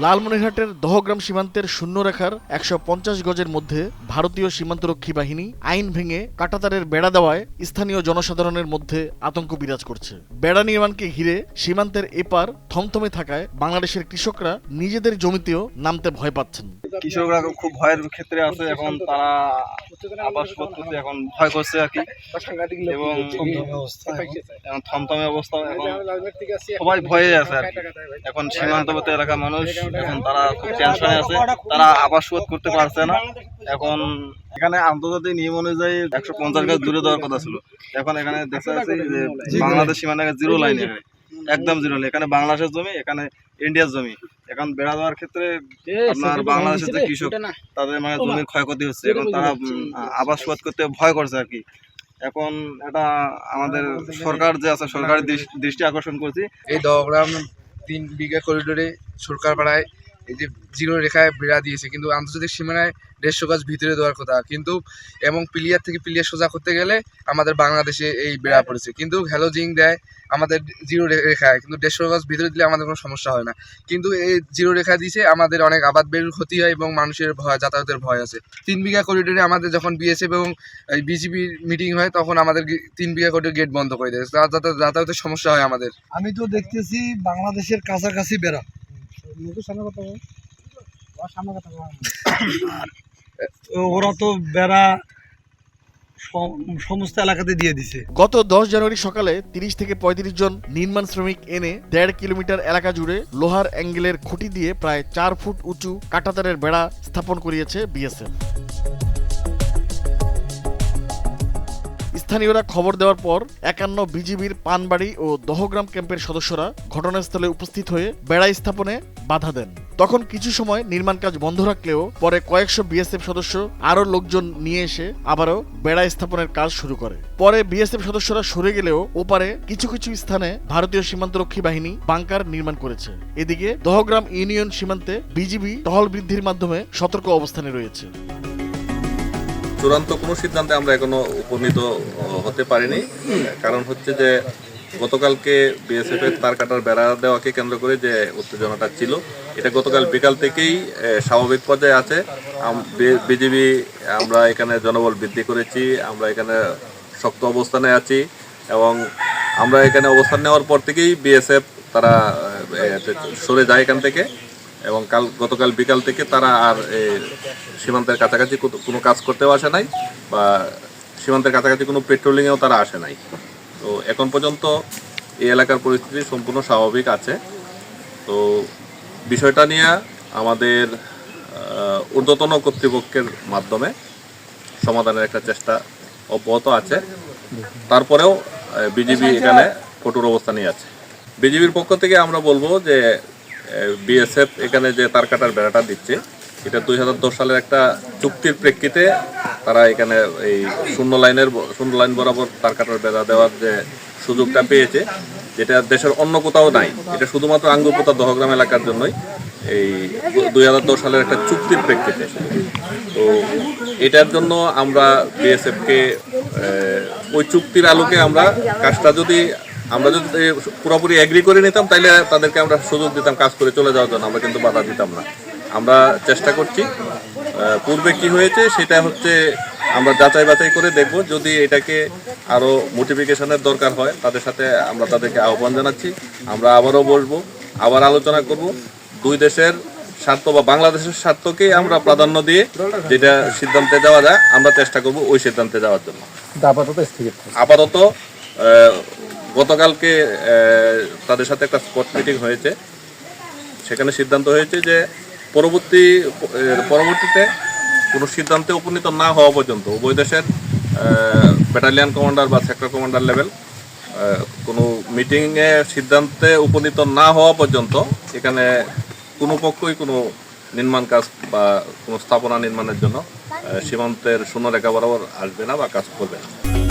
লালমনিরহাটের দহগ্রাম সীমান্তের শূন্য রেখার একশো পঞ্চাশ গজের মধ্যে ভারতীয় সীমান্তরক্ষী বাহিনী আইন ভেঙে কাটাতারের বেড়া দেওয়ায় স্থানীয় জনসাধারণের মধ্যে আতঙ্ক বিরাজ করছে। বেড়া নির্মাণকে ঘিরে সীমান্তের এপার থমথমে থাকায় বাংলাদেশের কৃষকরা নিজেদের জমিতেও নামতে ভয় পাচ্ছেন। কৃষকরা খুব ভয়ের ক্ষেত্রে আছে এখন তারা আবাস করতে এখন ভয় করছে আর কি। এবং এখন। থমথমে অবস্থা এখন সবাই ভয়ে আছে আর এখন সীমান্তবর্তী এলাকার মানুষ এখন তারা খুব টেনশনে আছে। তারা আবাস শোধ করতে পারছে না। এখন এখানে আন্তর্জাতিক নিয়ম অনুযায়ী একশো পঞ্চাশ গাছ দূরে দেওয়ার কথা ছিল। এখন এখানে দেখা যাচ্ছে যে বাংলাদেশ সীমানা জিরো লাইন। এখানে। একদম জিরো লাইন। এখানে বাংলাদেশের জমি এখানে ইন্ডিয়ার জমি। এখন বেড়া দেওয়ার ক্ষেত্রে আপনার বাংলাদেশের যে কৃষক তাদের মানে জমির ক্ষয়ক্ষতি হচ্ছে এখন তারা আবাস শোধ করতে ভয় করছে আর কি। এখন এটা আমাদের সরকার যে আছে সরকারের দৃষ- দৃষ্টি আকর্ষণ করছি। এই দহগ্রাম তিন বিঘা করিডোরে সরকার পাড়ায় এই যে জিরো রেখায় বেড়া দিয়েছে কিন্তু আন্তর্জাতিক সীমানায় দেড়শো গাছ ভিতরে দেওয়ার কথা। কিন্তু এবং পিলিয়ার থেকে পিলিয়ার সোজা করতে গেলে আমাদের বাংলাদেশে এই বেড়া পড়েছে। কিন্তু হ্যালোজিং দেয় আমাদের জিরো রেখায় কিন্তু দেড়শো গাছ ভিতরে দিলে আমাদের কোনো সমস্যা হয় না। কিন্তু এই জিরো রেখা দিয়েছে আমাদের অনেক আবাদ বেড়ির ক্ষতি হয় এবং মানুষের ভয় যাতায়াতের ভয় আছে। তিন বিঘা করিডোরে আমাদের যখন বিএসএফ এবং বিজিবির মিটিং হয় তখন আমাদের তিন বিঘা করিডোর গেট বন্ধ করে দেয়। যাতায়াত যাতায়াতের সমস্যা হয় আমাদের। আমি তো দেখতেছি বাংলাদেশের কাছাকাছি বেড়া। ওরা তো বেড়া সম- সমস্ত এলাকাতে দিয়ে দিছে। গত দশ জানুয়ারি সকালে তিরিশ থেকে পঁয়ত্রিশ জন নির্মাণ শ্রমিক এনে দেড় কিলোমিটার এলাকা জুড়ে লোহার অ্যাঙ্গেলের খুঁটি দিয়ে প্রায় চার ফুট উঁচু কাটাতারের বেড়া স্থাপন করিয়েছে বিএসএফ। স্থানীয়রা খবর দেওয়ার পর একান্ন বিজিবির পানবাড়ি ও দহগ্রাম ক্যাম্পের সদস্যরা ঘটনাস্থলে উপস্থিত হয়ে বেড়া স্থাপনে বাধা দেন। তখন কিছু সময় নির্মাণ কাজ বন্ধ রাখলেও পরে কয়েকশো বিএসএফ সদস্য, আরও লোকজন নিয়ে এসে আবারও বেড়া স্থাপনের কাজ শুরু করে। পরে বিএসএফ সদস্যরা সরে গেলেও ওপারে কিছু কিছু স্থানে ভারতীয় সীমান্তরক্ষী বাহিনী বাংকার নির্মাণ করেছে। এদিকে দহগ্রাম ইউনিয়ন সীমান্তে বিজিবি টহল বৃদ্ধির মাধ্যমে সতর্ক অবস্থানে রয়েছে। চূড়ান্ত কোনো সিদ্ধান্তে আমরা এখনও উপনীত হতে পারিনি। কারণ হচ্ছে যে গতকালকে বিএসএফ এর তার কাটার বেড়া দেওয়াকে কেন্দ্র করে যে উত্তেজনাটা ছিল, এটা গতকাল বিকাল থেকেই স্বাভাবিক পর্যায়ে আছে। বিজেপি আমরা এখানে জনবল বৃদ্ধি করেছি, আমরা এখানে শক্ত অবস্থানে আছি এবং আমরা এখানে অবস্থান নেওয়ার পর থেকেই বিএসএফ তারা সরে যায় এখান থেকে এবং কাল, গতকাল বিকাল থেকে তারা আর সীমান্তের কাছাকাছি কোনো কাজ করতেও আসে নাই বা সীমান্তের কাছাকাছি কোনো পেট্রোলিংয়েও তারা আসে নাই। তো এখন পর্যন্ত এই এলাকার পরিস্থিতি সম্পূর্ণ স্বাভাবিক আছে। তো বিষয়টা নিয়ে আমাদের ঊর্ধ্বতন কর্তৃপক্ষের মাধ্যমে সমাধানের একটা চেষ্টা অব্যাহত আছে। তারপরেও বিজেপি এখানে কঠোর অবস্থানেই আছে। বিজেপির পক্ষ থেকে আমরা বলব যে বিএসএফ এখানে যে তার কাটার বেড়াটা দিচ্ছে এটা দুই হাজার দশ সালের একটা চুক্তির প্রেক্ষিতে তারা এখানে এই শূন্য লাইনের শূন্য লাইন বরাবর তার কাটার বেড়া দেওয়ার যে সুযোগটা পেয়েছে, যেটা দেশের অন্য কোথাও নাই। এটা শুধুমাত্র আঙ্গুরপোতা দহগ্রাম এলাকার জন্যই এই দুই হাজার দশ সালের একটা চুক্তির প্রেক্ষিতে। তো এটার জন্য আমরা বিএসএফকে ওই চুক্তির আলোকে আমরা কাজটা যদি, আমরা যদি পুরোপুরি এগ্রি করে নিতাম তাহলে তাদেরকে আমরা সুযোগ দিতাম কাজ করে চলে যাওয়ার জন্য। আমরা কিন্তু বাধা দিতাম না। আমরা চেষ্টা করছি। পূর্বে কি হয়েছে সেটা হচ্ছে আমরা যাচাই বাছাই করে দেখব। যদি এটাকে আরও মোটিফিকেশনের দরকার হয় তাদের সাথে আমরা তাদেরকে আহ্বান জানাচ্ছি। আমরা আবারও বলব আবার আলোচনা করব। দুই দেশের স্বার্থ বা বাংলাদেশের স্বার্থকেই আমরা প্রাধান্য দিয়ে যেটা সিদ্ধান্তে যাওয়া যায় আমরা চেষ্টা করব ওই সিদ্ধান্তে যাওয়ার জন্য। আপাতত আপাতত গতকালকে তাদের সাথে একটা স্পট মিটিং হয়েছে। সেখানে সিদ্ধান্ত হয়েছে যে পরবর্তী পরবর্তীতে কোনো সিদ্ধান্তে উপনীত না হওয়া পর্যন্ত উভয় দেশের ব্যাটালিয়ান কমান্ডার বা সেক্টর কমান্ডার লেভেল কোনো মিটিংয়ে সিদ্ধান্তে উপনীত না হওয়া পর্যন্ত এখানে কোনো পক্ষই কোনো নির্মাণ কাজ বা কোনো স্থাপনা নির্মাণের জন্য সীমান্তের শূন্যরেখা বরাবর আসবে না বা কাজ করবে না।